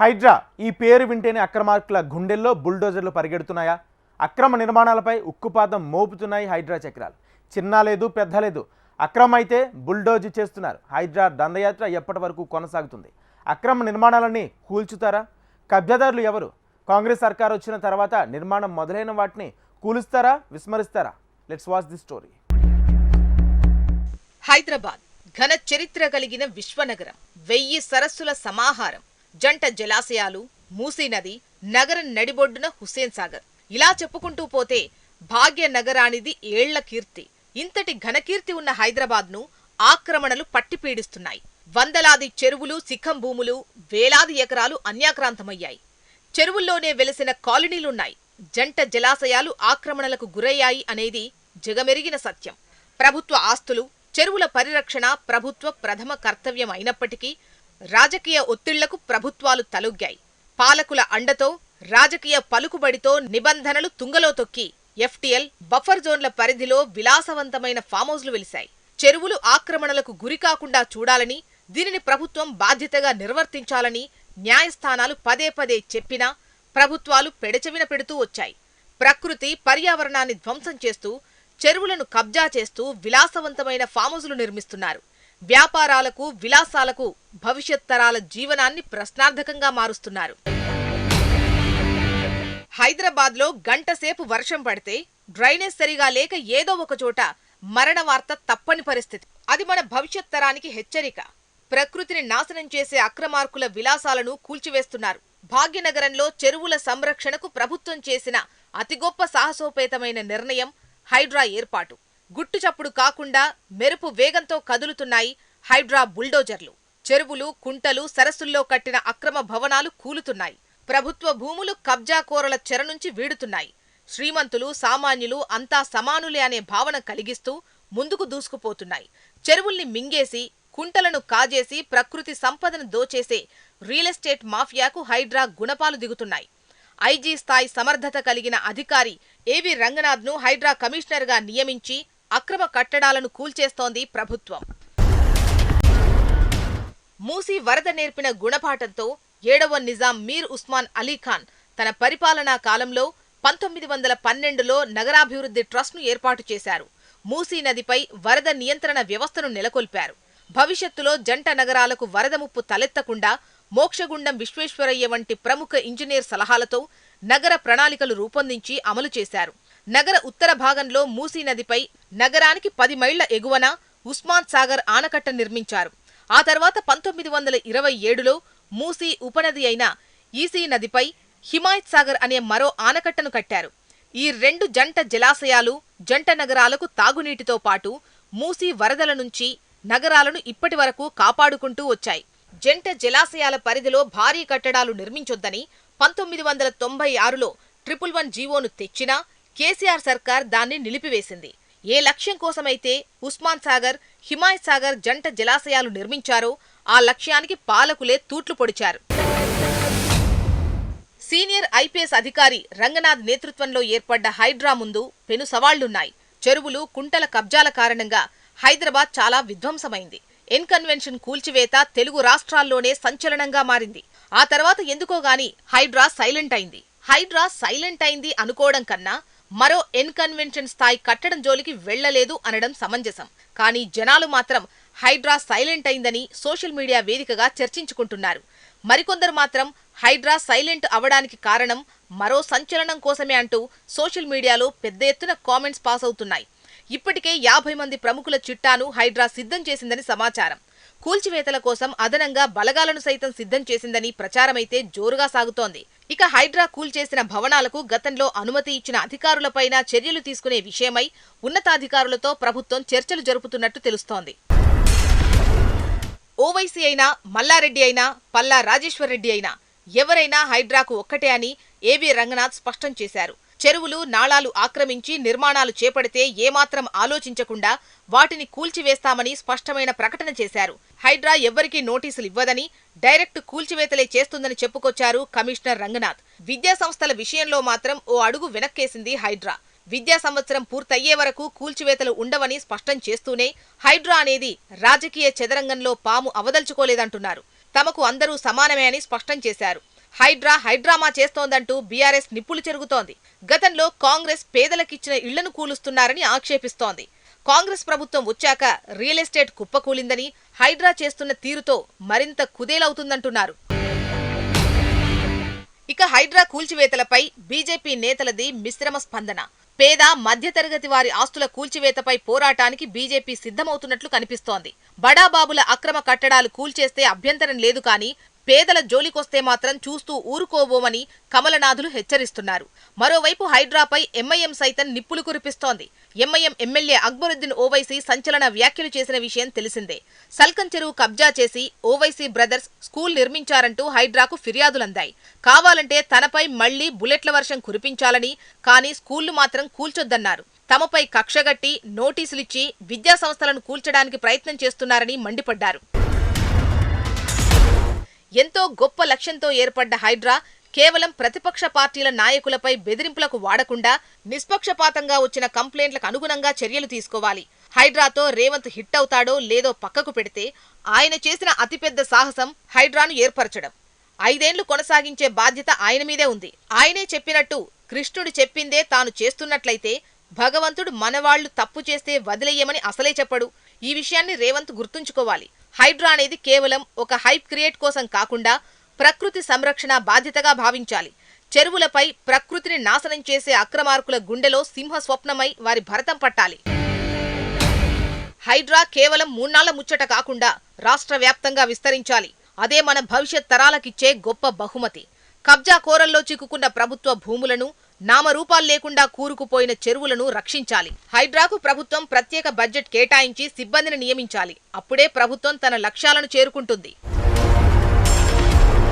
హైడ్రా ఈ పేరు వింటేనే అక్రమార్కుల గుండెల్లో బుల్డోజర్లు పరిగెడుతున్నాయా? అక్రమ నిర్మాణాలపై ఉక్కుపాతం మోపుతున్నాయి హైడ్రా చక్రాలు. చిన్న లేదు పెద్ద లేదు. అక్రమ అయితే బుల్డోజ్ చేస్తున్నారు. హైడ్రా దండయాత్ర ఎప్పటి వరకు కొనసాగుతుంది? అక్రమ నిర్మాణాలన్నీ కూల్చుతారా? కబ్జాదారులు ఎవరు? కాంగ్రెస్ సర్కార్ వచ్చిన తర్వాత నిర్మాణం మొదలైన వాటిని కూలుస్తారా విస్మరిస్తారా? Let's watch the story Hyderabad ఘన చరిత్ర కలిగిన విశ్వనగరం. వెయ్యి సరస్సుల సమాహారం. జంట జలాశయాలు మూసీనది నగరం నడిబొడ్డున హుస్సేన్ సాగర్. ఇలా చెప్పుకుంటూ పోతే భాగ్య నగరానిది ఏళ్ళ కీర్తి. ఇంతటి ఘనకీర్తి ఉన్న హైదరాబాద్ను ఆక్రమణలు పట్టిపీడిస్తున్నాయి. వందలాది చెరువులు సిఖం భూములు వేలాది ఎకరాలు అన్యాక్రాంతమయ్యాయి. చెరువుల్లోనే వెలిసిన కాలనీలున్నాయి. జంట జలాశయాలు ఆక్రమణలకు గురయ్యాయి అనేది జగమెరిగిన సత్యం. ప్రభుత్వ ఆస్తులు చెరువుల పరిరక్షణ ప్రభుత్వ ప్రథమ కర్తవ్యం అయినప్పటికీ రాజకీయ ఒత్తిళ్ళకు ప్రభుత్వాలు తలొగ్గాయి. పాలకుల అండతో రాజకీయ పలుకుబడితో నిబంధనలు తుంగలో తొక్కి ఎఫ్టీఎల్ బఫర్ జోన్ల పరిధిలో విలాసవంతమైన ఫామ్హౌజ్లు వెలిశాయి. చెరువులు ఆక్రమణలకు గురికాకుండా చూడాలని దీనిని ప్రభుత్వం బాధ్యతగా నిర్వర్తించాలని న్యాయస్థానాలు పదే పదే చెప్పినా ప్రభుత్వాలు పెడచెవిన పెడుతూ వచ్చాయి. ప్రకృతి పర్యావరణాన్ని ధ్వంసం చేస్తూ చెరువులను కబ్జా చేస్తూ విలాసవంతమైన ఫామౌజులు నిర్మిస్తున్నారు. వ్యాపారాలకు విలాసాలకు భవిష్యత్ తరాల జీవనాన్ని ప్రశ్నార్థకంగా మారుస్తున్నారు. హైదరాబాద్లో గంటసేపు వర్షం పడితే డ్రైనేజ్ సరిగా లేక ఏదో ఒక చోట మరణ వార్త తప్పని పరిస్థితి. అది మన భవిష్యత్ తరానికి హెచ్చరిక. ప్రకృతిని నాశనం చేసే అక్రమార్కుల విలాసాలను కూల్చివేస్తున్నారు. భాగ్యనగరంలో చెరువుల సంరక్షణకు ప్రభుత్వం చేసిన అతి గొప్ప సాహసోపేతమైన నిర్ణయం హైడ్రా ఏర్పాటు. గుట్టుచప్పుడు కాకుండా మెరుపు వేగంతో కదులుతున్నాయి హైడ్రా బుల్డోజర్లు. చెరువులు కుంటలు సరస్సుల్లో కట్టిన అక్రమ భవనాలు కూలుతున్నాయి. ప్రభుత్వ భూములు కబ్జాకోరల చెర నుంచి వీడుతున్నాయి. శ్రీమంతులు సామాన్యులు అంతా సమానులే అనే భావన కలిగిస్తూ ముందుకు దూసుకుపోతున్నాయి. చెరువుల్ని మింగేసి కుంటలను కాజేసి ప్రకృతి సంపదను దోచేసే రియల్ ఎస్టేట్ మాఫియాకు హైడ్రా గుణపాలు దిగుతున్నాయి. ఐజీ స్థాయి సమర్థత కలిగిన అధికారి ఏవి రంగనాథ్ను హైడ్రా కమిషనర్గా నియమించి అక్రమ కట్టడాలను కూల్చేస్తోంది ప్రభుత్వం. మూసీ వరద నేర్పిన గుణపాఠంతో ఏడవ నిజాం మీర్ ఉస్మాన్ అలీ ఖాన్ తన పరిపాలనా కాలంలో పంతొమ్మిది వందల పన్నెండులో నగరాభివృద్ధి ట్రస్ట్ను ఏర్పాటు చేశారు. మూసీ నదిపై వరద నియంత్రణ వ్యవస్థను నెలకొల్పారు. భవిష్యత్తులో జంట నగరాలకు వరద ముప్పు తలెత్తకుండా మోక్షగుండం విశ్వేశ్వరయ్య వంటి ప్రముఖ ఇంజనీర్ సలహాలతో నగర ప్రణాళికలు రూపొందించి అమలు చేశారు. నగర ఉత్తర భాగంలో మూసీ నదిపై నగరానికి పది మైళ్ళ ఎగువన ఉస్మాన్ సాగర్ ఆనకట్ట నిర్మించారు. ఆ తర్వాత పంతొమ్మిది వందల ఇరవై ఏడులో మూసీ ఉపనది అయిన ఈసీ నదిపై హిమాయత్ సాగర్ అనే మరో ఆనకట్టను కట్టారు. ఈ రెండు జంట జలాశయాలు జంట నగరాలకు తాగునీటితో పాటు మూసీ వరదల నుంచి నగరాలను ఇప్పటి వరకు కాపాడుకుంటూ వచ్చాయి. జంట జలాశయాల పరిధిలో భారీ కట్టడాలు నిర్మించొద్దని పంతొమ్మిది వందల తొంభై ఆరులో ట్రిపుల్ వన్ జీవోను తెచ్చినా కేసీఆర్ సర్కార్ దాన్ని నిలిపివేసింది. ఏ లక్ష్యం కోసమైతే ఉస్మాన్ సాగర్ హిమాయత్ సాగర్ జంట జలాశయాలు నిర్మించారో ఆ లక్ష్యానికి పాలకులే తూట్లు పొడిచారు. సీనియర్ ఐపీఎస్ అధికారి రంగనాథ్ నేతృత్వంలో ఏర్పడ్డ హైడ్రా ముందు పెను సవాళ్ళున్నాయి. చెరువులు కుంటల కబ్జాల కారణంగా హైదరాబాద్ చాలా విధ్వంసమైంది. ఇన్కన్వెన్షన్ కూల్చివేత తెలుగు రాష్ట్రాల్లోనే సంచలనంగా మారింది. ఆ తర్వాత ఎందుకోగాని హైడ్రా సైలెంట్ అయింది. హైడ్రా సైలెంట్ అయింది అనుకోవడం కన్నా మరో ఎన్కన్వెన్షన్ స్థాయి కట్టడం జోలికి వెళ్ళలేదు అనడం సమంజసం. కానీ జనాలు మాత్రం హైడ్రా సైలెంట్ అయిందని సోషల్ మీడియా వేదికగా చర్చించుకుంటున్నారు. మరికొందరు మాత్రం హైడ్రా సైలెంట్ అవడానికి కారణం మరో సంచలనం కోసమే అంటూ సోషల్ మీడియాలో పెద్ద ఎత్తున కామెంట్స్ పాస్ అవుతున్నాయి. ఇప్పటికే యాభై మంది ప్రముఖుల చిట్టాను హైడ్రా సిద్ధం చేసిందని సమాచారం. కూల్చివేతల కోసం అదనంగా బలగాలను సైతం సిద్ధం చేసిందని ప్రచారమైతే జోరుగా సాగుతోంది. ఇక హైడ్రా కూల్చేసిన భవనాలకు గతంలో అనుమతి ఇచ్చిన అధికారులపైన చర్యలు తీసుకునే విషయమై ఉన్నతాధికారులతో ప్రభుత్వం చర్చలు జరుపుతున్నట్టు తెలుస్తోంది. ఓవైసీ అయినా మల్లారెడ్డి అయినా పల్లా రాజేశ్వర్ రెడ్డి అయినా ఎవరైనా హైడ్రాకు ఒక్కటే అని ఏబీ రంగనాథ్ స్పష్టం చేశారు. చెరువులు నాళాలు ఆక్రమించి నిర్మాణాలు చేపడితే ఏమాత్రం ఆలోచించకుండా వాటిని కూల్చివేస్తామని స్పష్టమైన ప్రకటన చేశారు. హైడ్రా ఎవ్వరికీ నోటీసులు ఇవ్వదని డైరెక్ట్ కూల్చివేతలే చేస్తుందని చెప్పుకొచ్చారు కమిషనర్ రంగనాథ్. విద్యా సంస్థల విషయంలో మాత్రం ఓ అడుగు వెనక్కేసింది హైడ్రా. విద్యా సంవత్సరం పూర్తయ్యే వరకు కూల్చివేతలు ఉండవని స్పష్టం చేస్తూనే హైడ్రా అనేది రాజకీయ చదరంగంలో పాము అవదల్చుకోలేదంటున్నారు. తమకు అందరూ సమానమే అని స్పష్టం చేశారు. హైడ్రా హైడ్రామా చేస్తోందంటూ బీఆర్ఎస్ నిప్పులు చెరుగుతోంది. గతంలో కాంగ్రెస్ పేదలకిచ్చిన ఇళ్ళను కూలుస్తున్నారని ఆక్షేపిస్తోంది. కాంగ్రెస్ ప్రభుత్వం వచ్చాక రియల్ ఎస్టేట్ కుప్పకూలిందని హైడ్రా చేస్తున్న తీరుతో మరింత కుదేలవుతుందంటున్నారు. ఇక హైడ్రా కూల్చివేతలపై బీజేపీ నేతలది మిశ్రమ స్పందన. పేద మధ్యతరగతి వారి ఆస్తుల కూల్చివేతపై పోరాటానికి బీజేపీ సిద్ధమవుతున్నట్లు కనిపిస్తోంది. బడాబాబుల అక్రమ కట్టడాలు కూల్చేస్తే అభ్యంతరం లేదు కానీ పేదల జోలికొస్తే మాత్రం చూస్తూ ఊరుకోబోమని కమలనాథులు హెచ్చరిస్తున్నారు. మరోవైపు హైడ్రాపై ఎంఐఎం సైతం నిప్పులు కురిపిస్తోంది. ఎంఐఎం ఎమ్మెల్యే అక్బరుద్దీన్ ఓవైసీ సంచలన వ్యాఖ్యలు చేసిన విషయం తెలిసిందే. సల్కన్ చెరువు కబ్జా చేసి ఓవైసీ బ్రదర్స్ స్కూల్ నిర్మించారంటూ హైడ్రాకు ఫిర్యాదులందాయి. కావాలంటే తనపై మళ్ళీ బుల్లెట్ల వర్షం కురిపించాలని కానీ స్కూళ్ళు మాత్రం కూల్చొద్దన్నారు. తమపై కక్షగట్టి నోటీసులిచ్చి విద్యాసంస్థలను కూల్చడానికి ప్రయత్నం చేస్తున్నారని మండిపడ్డారు. ఎంతో గొప్ప లక్ష్యంతో ఏర్పడ్డ హైడ్రా కేవలం ప్రతిపక్ష పార్టీల నాయకులపై బెదిరింపులకు వాడకుండా నిష్పక్షపాతంగా వచ్చిన కంప్లైంట్లకు అనుగుణంగా చర్యలు తీసుకోవాలి. హైడ్రాతో రేవంత్ హిట్ అవుతాడో లేదో పక్కకు పెడితే ఆయన చేసిన అతిపెద్ద సాహసం హైడ్రాను ఏర్పరచడం. ఐదేండ్లు కొనసాగించే బాధ్యత ఆయన మీదే ఉంది. ఆయనే చెప్పినట్టు కృష్ణుడు చెప్పిందే తాను చేస్తున్నట్లయితే భగవంతుడు మనవాళ్ళు తప్పు చేస్తే వదిలేయమని అసలే చెప్పడు. ఈ విషయాన్ని రేవంత్ గుర్తుంచుకోవాలి. హైడ్రా అనేది కేవలం ఒక హైప్ క్రియేట్ కోసం కాకుండా ప్రకృతి సంరక్షణ బాధ్యతగా భావించాలి. చెరువులపై ప్రకృతిని నాశనం చేసే అక్రమార్కుల గుండెలో సింహ స్వప్నమై వారి భరతం పట్టాలి. హైడ్రా కేవలం మూన్నాళ్ళ ముచ్చట కాకుండా రాష్ట్ర వ్యాప్తంగా విస్తరించాలి. అదే మన భవిష్యత్ తరాలకిచ్చే గొప్ప బహుమతి. కబ్జా కోరల్లో చిక్కుకున్న ప్రభుత్వ భూములను నామరూపాలు లేకుండా కూరుకుపోయిన చెరువులను రక్షించాలి. హైడ్రాకు ప్రభుత్వం ప్రత్యేక బడ్జెట్ కేటాయించి సిబ్బందిని నియమించాలి. అప్పుడే ప్రభుత్వం తన లక్ష్యాలను చేరుకుంటుంది.